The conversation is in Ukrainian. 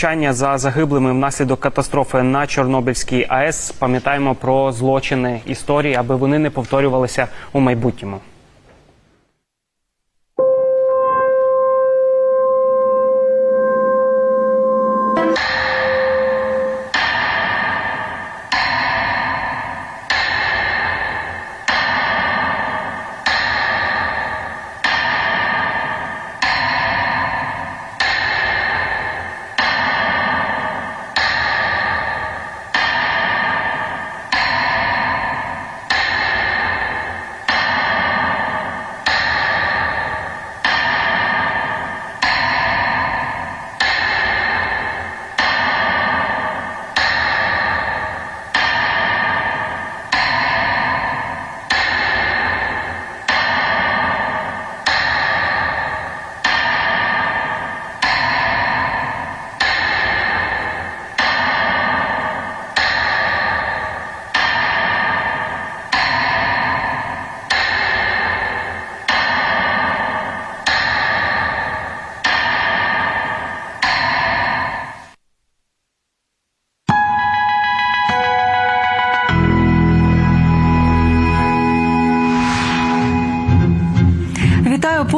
Чання за загиблими внаслідок катастрофи на Чорнобильській АЕС. Пам'ятаємо про злочини історії, аби вони не повторювалися у майбутньому. estaba